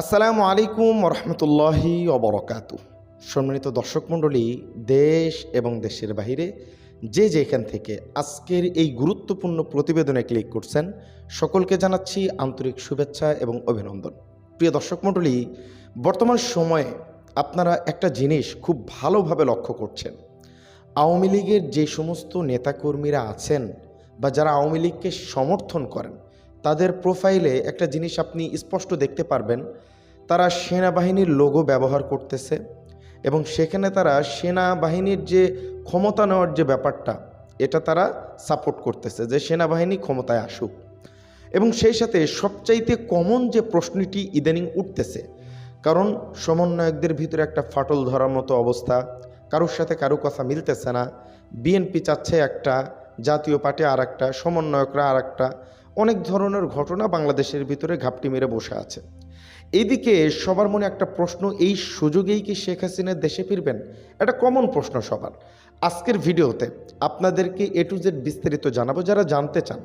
আসসালামু আলাইকুম রহমতুল্লাহি অবরকাতু সম্মানিত দর্শক মণ্ডলী, দেশ এবং দেশের বাহিরে যে যেখান থেকে আজকের এই গুরুত্বপূর্ণ প্রতিবেদনে ক্লিক করছেন, সকলকে জানাচ্ছি আন্তরিক শুভেচ্ছা এবং অভিনন্দন। প্রিয় দর্শক মণ্ডলী, বর্তমান সময়ে আপনারা একটা জিনিস খুব ভালোভাবে লক্ষ্য করছেন। আওয়ামী লীগের যে সমস্ত নেতাকর্মীরা আছেন বা যারা আওয়ামী লীগকে সমর্থন করেন তাদের প্রোফাইলে একটা জিনিস আপনি স্পষ্ট দেখতে পারবেন, তারা সেনাবাহিনীর লোগো ব্যবহার করতেছে এবং সেখানে তারা সেনাবাহিনীর যে ক্ষমতা নেওয়ার যে ব্যাপারটা, এটা তারা সাপোর্ট করতেছে যে সেনাবাহিনী ক্ষমতায় আসুক। এবং সেই সাথে সবচাইতে কমন যে প্রশ্নটি ইদানিং উঠতেছে, কারণ সমন্বয়কদের ভিতরে একটা ফাটল ধরার মতো অবস্থা, কারোর সাথে কারও কথা মিলতেছে না, বিএনপি চাচ্ছে একটা, জাতীয় পার্টি আর একটা সমন্বয়করা আর একটা অনেক ধরনের ঘটনা বাংলাদেশের ভিতরে ঘাপটি মেরে বসে আছে। এইদিকে সবার মনে একটা প্রশ্ন, এই সুযোগেই কি শেখ হাসিনা দেশে ফিরবেন? একটা কমন প্রশ্ন সবার। আজকের ভিডিওতে আপনাদেরকে এ টু জেড বিস্তারিত জানাব। যারা জানতে চান,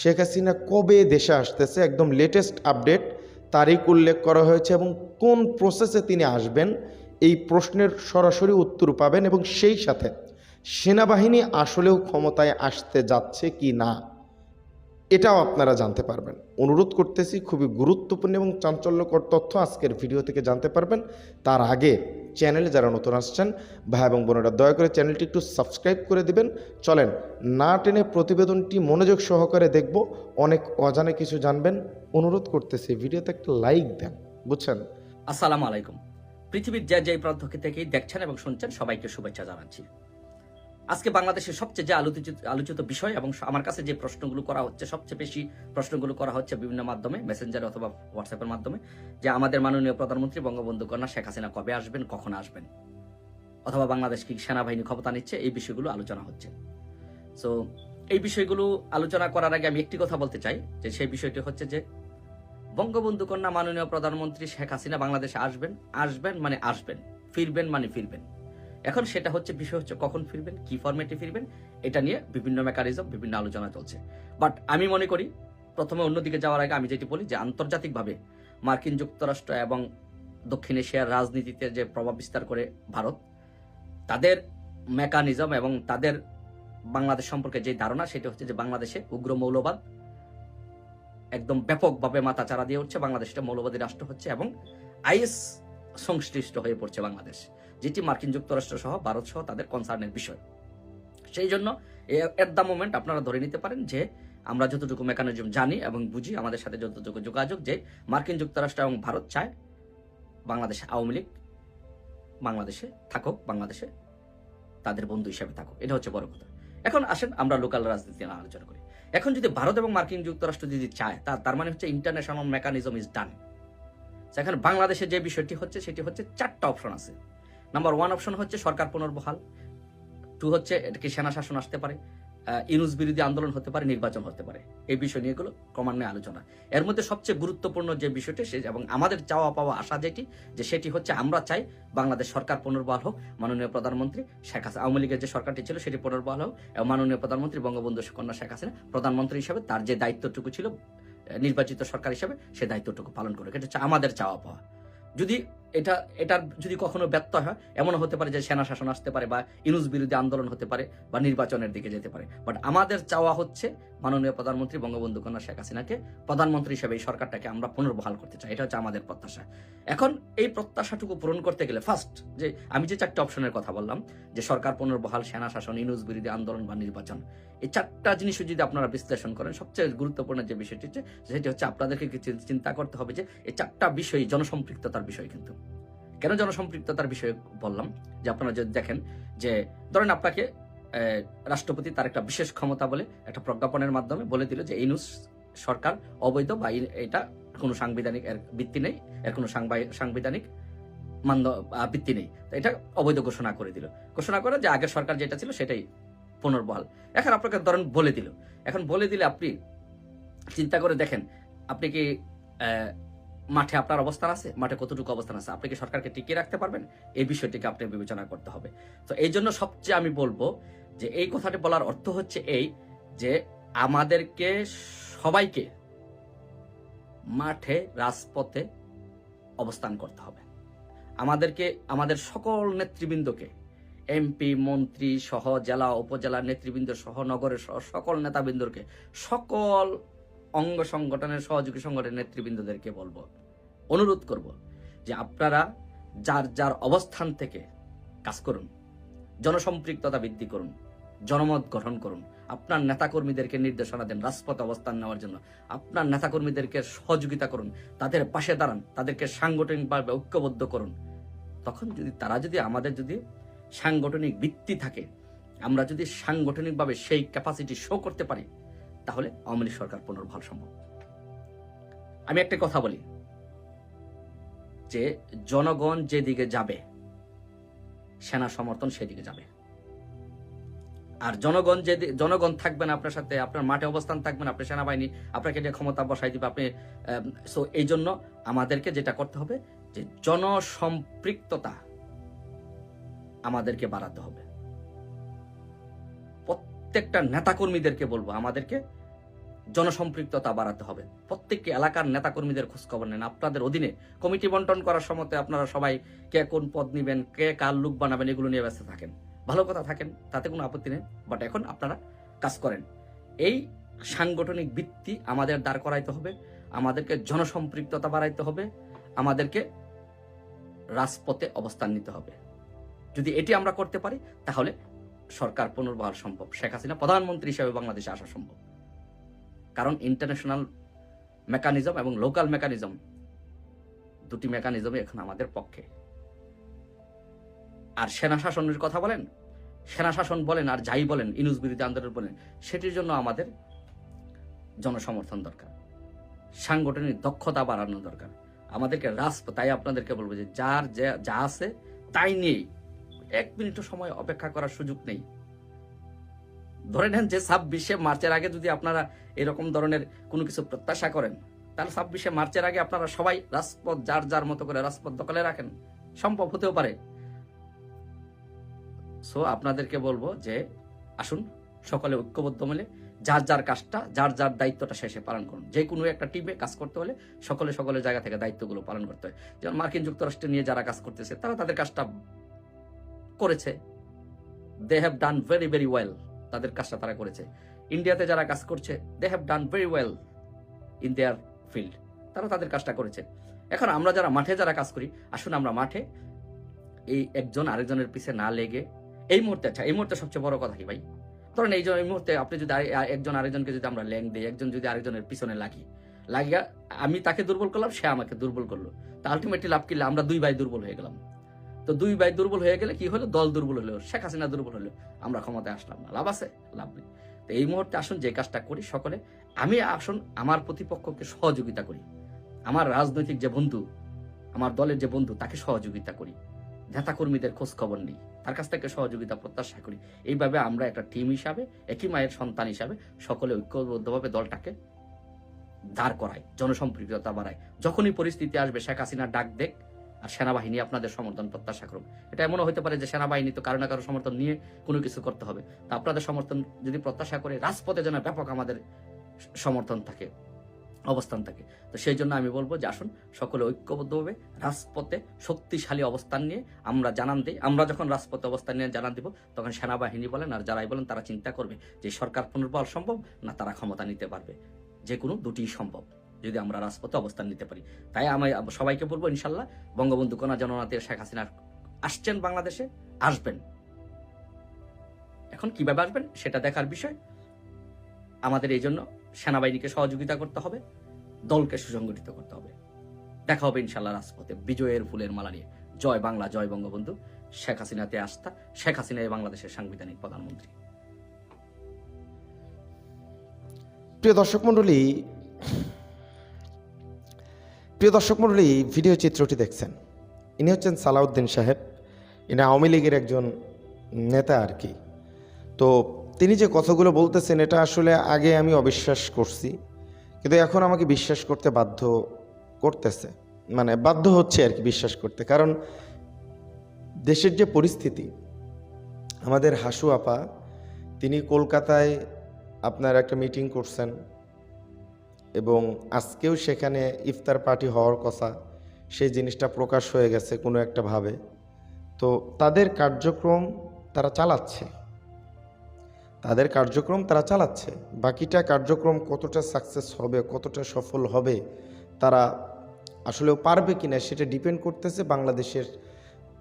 শেখ হাসিনা কবে দেশে আসতেছে, একদম লেটেস্ট আপডেট তারিখ উল্লেখ করা হয়েছে এবং কোন প্রসেসে তিনি আসবেন, এই প্রশ্নের সরাসরি উত্তর পাবেন এবং সেই সাথে সেনাবাহিনী আসলেও ক্ষমতায় আসতে যাচ্ছে কি না? এটাও আপনারা জানতে পারবেন। অনুরোধ করতেছি খুবই গুরুত্বপূর্ণ এবং চাঞ্চল্যকর তথ্য আজকের ভিডিও থেকে জানতে পারবেন। তার আগে চ্যানেলে যারা নতুন আসছেন, ভাই এবং বোনেরা দয়া করে চ্যানেলটি একটু সাবস্ক্রাইব করে দিবেন। চলেন, না টেনে প্রতিবেদনটি মনোযোগ সহকারে দেখব। অনেক অজানা কিছু জানবেন। অনুরোধ করতেছি ভিডিওতে একটা লাইক দেন, বুঝছেন? আসসালামু আলাইকুম। পৃথিবীর যে যে প্রান্ত থেকেই দেখছেন এবং শুনছেন সবাইকে শুভেচ্ছা জানাচ্ছি। আজকে বাংলাদেশের সবচেয়ে যে আলোচিত আলোচিত বিষয় এবং আমার কাছে যে প্রশ্নগুলো করা হচ্ছে, সবচেয়ে বেশি প্রশ্নগুলো করা হচ্ছে বিভিন্ন মাধ্যমে মেসেঞ্জার অথবা হোয়াটসঅ্যাপের মাধ্যমে, যে আমাদের মাননীয় প্রধানমন্ত্রী বঙ্গবন্ধু কন্যা শেখ হাসিনা কবে আসবেন, কখন আসবেন? অথবা বাংলাদেশ কি সেনাবাহিনী ক্ষমতা নিচ্ছে? এই বিষয়গুলো আলোচনা হচ্ছে। সো এই বিষয়গুলো আলোচনা করার আগে আমি একটি কথা বলতে চাই, যে সেই বিষয়টি হচ্ছে যে, বঙ্গবন্ধু কন্যা মাননীয় প্রধানমন্ত্রী শেখ হাসিনা বাংলাদেশে আসবেন আসবেন মানে আসবেন, ফিরবেন মানে ফিরবেন। এখন সেটা হচ্ছে বিষয় হচ্ছে কখন ফিরবেন, কি ফরম্যাটে ফিরবেন, এটা নিয়ে বিভিন্ন মেকানিজম বিভিন্ন আলোচনা চলছে। বাট আমি মনে করি, প্রথমে অন্যদিকে যাওয়ার আগে আমি যেটি বলি যে আন্তর্জাতিকভাবে মার্কিন যুক্তরাষ্ট্র এবং দক্ষিণ এশিয়ার রাজনীতিতে যে প্রভাব বিস্তার করে ভারত, তাদের মেকানিজম এবং তাদের বাংলাদেশ সম্পর্কে যে ধারণা, সেটা হচ্ছে যে বাংলাদেশে উগ্র মৌলবাদ একদম ব্যাপকভাবে মাথা চারা দিয়ে উঠছে, বাংলাদেশটা মৌলবাদী রাষ্ট্র হচ্ছে এবং আইএস সংশ্লিষ্ট হয়ে পড়ছে বাংলাদেশ। যেটি মার্কিন যুক্তরাষ্ট্র সহ ভারত সহ তাদের কনসার্নের বিষয়। সেই জন্য এট দ্য মোমেন্ট আপনারা ধরে নিতে পারেন যে আমরা যতটুকু মেকানিজম জানি এবং বুঝি, আমাদের সাথে যতটুকু যোগাযোগ যে মার্কিন যুক্তরাষ্ট্র এবং ভারত চায় বাংলাদেশে আওয়ামী লীগ বাংলাদেশে থাকুক, বাংলাদেশে তাদের বন্ধু হিসেবে থাকুক। এটা হচ্ছে বড় কথা। এখন আসেন আমরা লোকাল রাজনীতি নিয়ে আলোচনা করি। এখন যদি ভারত এবং মার্কিন যুক্তরাষ্ট্র যদি চায়, তা, তার মানে হচ্ছে ইন্টারন্যাশনাল মেকানিজম ইজ ডান এখন বাংলাদেশে যে বিষয়টি হচ্ছে, সেটি হচ্ছে চারটা অপশন আছে। নাম্বার ওয়ান অপশন হচ্ছে সরকার পুনর্বহাল। টু হচ্ছে এটাকে সেনা শাসন আসতে পারে? ইউনুস বিরোধী আন্দোলন হতে পারে, নির্বাচন হতে পারে। এই বিষয় নিয়ে এগুলো ক্রমান্বয়ে আলোচনা। এর মধ্যে সবচেয়ে গুরুত্বপূর্ণ যে বিষয়টি, সে এবং আমাদের চাওয়া পাওয়া আশা যেটি, যে সেটি হচ্ছে আমরা চাই বাংলাদেশ সরকার পুনর্বহাল হোক। মাননীয় প্রধানমন্ত্রী শেখ হাসিনা আওয়ামী লীগের যে সরকারটি ছিল, সেটি পুনর্বহাল হোক। এবং মাননীয় প্রধানমন্ত্রী বঙ্গবন্ধু কন্যা শেখ হাসিনা প্রধানমন্ত্রী হিসেবে তার যে দায়িত্বটুকু ছিল, নির্বাচিত সরকার হিসেবে, সে দায়িত্বটুকু পালন করুক। এটা হচ্ছে আমাদের চাওয়া পাওয়া। যদি এটা এটার যদি কখনো ব্যর্থ হয় এমন হতে পারে যে সেনা শাসন আসতে পারে বা ইনুস বিরোধী আন্দোলন হতে পারে বা নির্বাচনের দিকে যেতে পারে। বাট আমাদের চাওয়া হচ্ছে মাননীয় প্রধানমন্ত্রী বঙ্গবন্ধু কন্যা শেখ হাসিনাকে প্রধানমন্ত্রী হিসেবে এই সরকারটাকে আমরা পুনর্বহাল করতে চাই। এটা হচ্ছে আমাদের প্রত্যাশা। এখন এই প্রত্যাশাটুকু পূরণ করতে গেলে ফার্স্ট যে আমি যে চারটে অপশনের কথা বললাম, যে সরকার পুনর্বহাল, সেনা শাসন, ইনুস বিরোধী আন্দোলন বা নির্বাচন, এই চারটা জিনিসও যদি আপনারা বিশ্লেষণ করেন, সবচেয়ে গুরুত্বপূর্ণ যে বিষয়টি হচ্ছে, সেটি হচ্ছে আপনাদেরকে চিন্তা করতে হবে যে এই চারটা বিষয় জনসম্পৃক্ততার বিষয় কিন্তু। কেন জনসম্পৃক্ততার বিষয়ে বললাম? যে আপনারা যদি দেখেন যে, ধরেন আপনাকে রাষ্ট্রপতি তার একটা বিশেষ ক্ষমতা বলে, একটা প্রজ্ঞাপনের মাধ্যমে বলে দিল যে ইনুস সরকার অবৈধ বা এটা কোনো সাংবিধানিক এর ভিত্তি নেই, এর কোনো সাংবিধানিক মান্য ভিত্তি নেই। এটা অবৈধ ঘোষণা করে দিল। ঘোষণা করে যে, আগের সরকার যেটা ছিল সেটাই পুনর্বহাল। এখন আপনাকে ধরেন বলে দিল। এখন বলে দিলে আপনি চিন্তা করে দেখেন, আপনি কি মাঠে আপনার অবস্থান আছে? মাঠে কতটুকু অবস্থান আছে? আপনি কি সরকারকে টিকিয়ে রাখতে পারবেন? এই বিষয়টিকে আপনি বিবেচনা করতে হবে। তো এই জন্য সবচেয়ে আমি বলব যে এই কথাটি বলার অর্থ হচ্ছে এই যে আমাদেরকে সবাইকে মাঠে, রাজপথে অবস্থান করতে হবে। আমাদেরকে, আমাদের সকল নেতৃবৃন্দকে, এমপি, মন্ত্রী সহ জেলা, উপজেলা নেতৃবৃন্দ সহ, নগরের সহ, সকল নেতাবৃন্দকে, সকল অঙ্গ সংগঠনের সহযোগী সংগঠনের নেতৃবৃন্দদেরকে বলব, অনুরোধ করব যে আপনারা যার যার অবস্থান থেকে কাজ করুন। জনসম্পৃক্ততা বৃদ্ধি করুন, জনমত গঠন করুন। আপনার নেতাকর্মীদেরকে নির্দেশনা দেন, রাজপথ অবস্থান নেওয়ার জন্য। আপনার নেতাকর্মীদেরকে সহযোগিতা করুন, তাদের পাশে দাঁড়ান, তাদেরকে সাংগঠনিকভাবে ঐক্যবদ্ধ করুন। তখন যদি তারা যদি আমাদের যদি সাংগঠনিক ভিত্তি থাকে, আমরা যদি সাংগঠনিকভাবে সেই ক্যাপাসিটি শো করতে পারি, তাহলে আওয়ামী লীগ সরকার পুনর্বহাল সম্ভব। আমি একটা কথা বলি, যে জনগণ যেদিকে যাবে সেনা সমর্থন সেদিকে যাবে। আর জনগণ যে জনগণ থাকবেন আপনার সাথে, আপনার মাঠে অবস্থান থাকবেন আপনার সেনাবাহিনী, আপনাকে যে ক্ষমতা বসাই দিবে, আপনি সো এই জন্য আমাদেরকে যেটা করতে হবে যে জনসম্পৃক্ততা আমাদেরকে বাড়াতে হবে। প্রত্যেকটা নেতাকর্মীদেরকে বলব, আমাদেরকে জনসম্পৃক্ততা বাড়াতে হবে। প্রত্যেকটি এলাকার নেতাকর্মীদের খোঁজখবর নেন। আপনাদের অধীনে কমিটি বন্টন করার সময় আপনারা সবাই কে কোন পদ নিবেন, কে কার লুক বানাবেন, এগুলো নিয়ে ব্যস্ত থাকেন। ভালো কথা থাকেন, তাতে কোনো আপত্তি নেই বাট এখন আপনারা কাজ করেন। এই সাংগঠনিক ভিত্তি আমাদের দাঁড় করাইতে হবে, আমাদেরকে জনসম্পৃক্ততা বাড়াইতে হবে, আমাদেরকে রাজপথে অবস্থান নিতে হবে। যদি এটি আমরা করতে পারি, তাহলে সরকার পুনর্বহাল সম্ভব। শেখ হাসিনা প্রধানমন্ত্রী হিসেবে বাংলাদেশে আসা সম্ভব। কারণ ইন্টারন্যাশনাল মেকানিজম এবং লোকাল মেকানিজম দুটি মেকানিজমই এখন আমাদের পক্ষে। আর সেনা শাসনের কথা বলেন, সেনা শাসন বলেন আর যাই বলেন ইনুজ বিরোধী আন্দোলন বলেন, সেটির জন্য আমাদের জনসমর্থন দরকার। সাংগঠনিক দক্ষতা বাড়ানো দরকার। আমাদেরকে রাজপথ তাই আপনাদেরকে বলব যে যার যে- যা আছে তাই নিয়েই। এক মিনিটও সময় অপেক্ষা করার সুযোগ নেই। ধরে নেন যে ছাব্বিশে মার্চের আগে যদি আপনারা এরকম ধরনের কোনো কিছু প্রত্যাশা করেন, তাহলে ছাব্বিশে মার্চের আগে আপনারা সবাই রাজপথ যার যার মতো করে রাজপথ দখলে রাখেন। সম্ভব হতেও পারে। সো আপনাদেরকে বলব যে, আসুন, সকলে ঐক্যবদ্ধ মিলে যার যার কাজটা, যার যার দায়িত্বটা শেষে পালন করুন। যে কোনো একটা টিমে কাজ করতে হলে সকলে সকলের জায়গা থেকে দায়িত্বগুলো পালন করতে হয়। যেমন মার্কিন যুক্তরাষ্ট্রে নিয়ে যারা কাজ করতেছে, তারা তাদের কাজটা করেছে। They have done very very well তাদের কাজটা তারা করেছে। ইন্ডিয়াতে যারা কাজ করছে they have done very well in their field তারা তাদের কাজটা করেছে। এখন আমরা যারা মাঠে যারা কাজ করি, আসুন আমরা মাঠে এই একজন আরেকজনের পিছে না লেগে, এই মুহূর্তে আচ্ছা এই মুহূর্তে সবচেয়ে বড় কথা কি ভাই? ধরেন এই এই মুহূর্তে আপনি যদি একজন আরেকজনকে যদি আমরা ল্যাং দিই, একজন যদি আরেকজনের পিছনে লাগি, লাগিয়া আমি তাকে দুর্বল করলাম, সে আমাকে দুর্বল করল। তা আলটিমেটলি লাভ কিনলে আমরা দুই ভাই দুর্বল হয়ে গেলাম। তো দুই ভাই দুর্বল হয়ে গেলে কি হলো? দল দুর্বল হলো, শেখ হাসিনা দুর্বল হলো। আমরা ক্ষমতায় আসলাম না, লাভ আছে? লাভ নেই। তো এই মুহূর্তে আসুন, যে কাজটা করি সকলে, আমি আসুন আমার প্রতিপক্ষকে সহযোগিতা করি। আমার রাজনৈতিক যে বন্ধু, আমার দলের যে বন্ধু, তাকে সহযোগিতা করি। নেতা কর্মীদের খোঁজ খবর নেই, তার কাছ থেকে সহযোগিতা প্রত্যাশা করি। এইভাবে আমরা একটা টিম হিসাবে, একই মায়ের সন্তান হিসাবে সকলে ঐক্যবদ্ধভাবে দলটাকে দাঁড় করায় জনসম্পৃক্ততা বাড়ায় যখনই পরিস্থিতি আসবে, শেখ হাসিনা ডাক দেখ আর সেনাবাহিনী আপনাদের সমর্থন প্রত্যাশা করুক। এটা এমনও হতে পারে যে সেনাবাহিনী তো কারও না কারও সমর্থন নিয়ে কোনো কিছু করতে হবে। তা আপনাদের সমর্থন যদি প্রত্যাশা করে, রাজপথে যেন ব্যাপক আমাদের সমর্থন থাকে, অবস্থান থাকে। তো সেই জন্য আমি বলব যে আসুন, সকলে ঐক্যবদ্ধভাবে রাজপথে শক্তিশালী অবস্থান নিয়ে আমরা জানান দিই। আমরা যখন রাজপথে অবস্থান নিয়ে জানান দিব, তখন সেনাবাহিনী বলেন আর যারাই বলেন তারা চিন্তা করবে যে সরকার পুনর্বহাল সম্ভব না, তারা ক্ষমতা নিতে পারবে। যে কোনো দুটিই সম্ভব। যদি আমরা রাজপথে অবস্থান নিতে পারি। তাই আমি সবাইকে বলব, ইনশাল্লাহ, বঙ্গবন্ধু কন্যা জননাথের শেখ হাসিনা আসছেন বাংলাদেশে, আসবেন। এখন কীভাবে আসবেন সেটা দেখার বিষয়। আমাদের এই জন্য সেনাবাহিনীকে সহযোগিতা করতে হবে, দলকে সুসংগঠিত করতে হবে। দেখা হবে, ইনশাল্লাহ, রাজপথে বিজয়ের ফুলের মালা নিয়ে। জয় বাংলা, জয় বঙ্গবন্ধু। শেখ হাসিনাতে আস্থা। শেখ হাসিনা বাংলাদেশের সাংবিধানিক প্রধানমন্ত্রী। প্রিয় দর্শক মণ্ডলী প্রিয় দর্শক মণ্ডলী ভিডিও চিত্রটি দেখছেন। ইনি হচ্ছেন সালাউদ্দিন সাহেব। ইনি আওয়ামী লীগের একজন নেতা আর কি। তো তিনি যে কথাগুলো বলতেছেন, এটা আসলে আগে আমি অবিশ্বাস করছি। কিন্তু এখন আমাকে বিশ্বাস করতে বাধ্য করতেছে। মানে বাধ্য হচ্ছে আর কি বিশ্বাস করতে। কারণ দেশের যে পরিস্থিতি, আমাদের হাসু আপা, তিনি কলকাতায় আপনার একটা মিটিং করছেন। এবং আজকেও সেখানে ইফতার পার্টি হওয়ার কথা, সেই জিনিসটা প্রকাশ হয়ে গেছে কোনো একটা ভাবে। তো তাদের কার্যক্রম তারা চালাচ্ছে। তাদের কার্যক্রম তারা চালাচ্ছে। বাকিটা কার্যক্রম কতটা সাকসেস হবে, কতটা সফল হবে, তারা আসলেও পারবে কি না সেটা ডিপেন্ড করতেছে বাংলাদেশের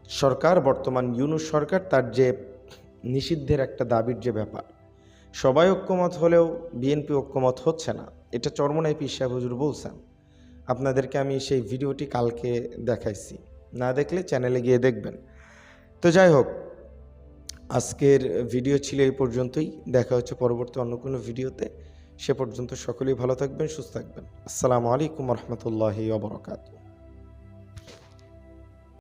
সরকার, বর্তমান ইউনুস সরকার, তার যে নিষিদ্ধের একটা দাবির যে ব্যাপার। সবাই ঐক্যমত হলেও বিএনপি ঐক্যমত হচ্ছে না। এটা চরমনাই পীর সাহেব হুজুর বলছেন। আপনাদেরকে আমি সেই ভিডিওটি কালকে দেখাইছি। না দেখলে চ্যানেলে গিয়ে দেখবেন। তো যাই হোক, আজকের ভিডিও ছিল এই পর্যন্তই। দেখা হচ্ছে পরবর্তী অন্য কোনো ভিডিওতে। সে পর্যন্ত সকলেই ভালো থাকবেন, সুস্থ থাকবেন। আসসালামু আলাইকুম রহমতুল্লাহি ওবরাকাতু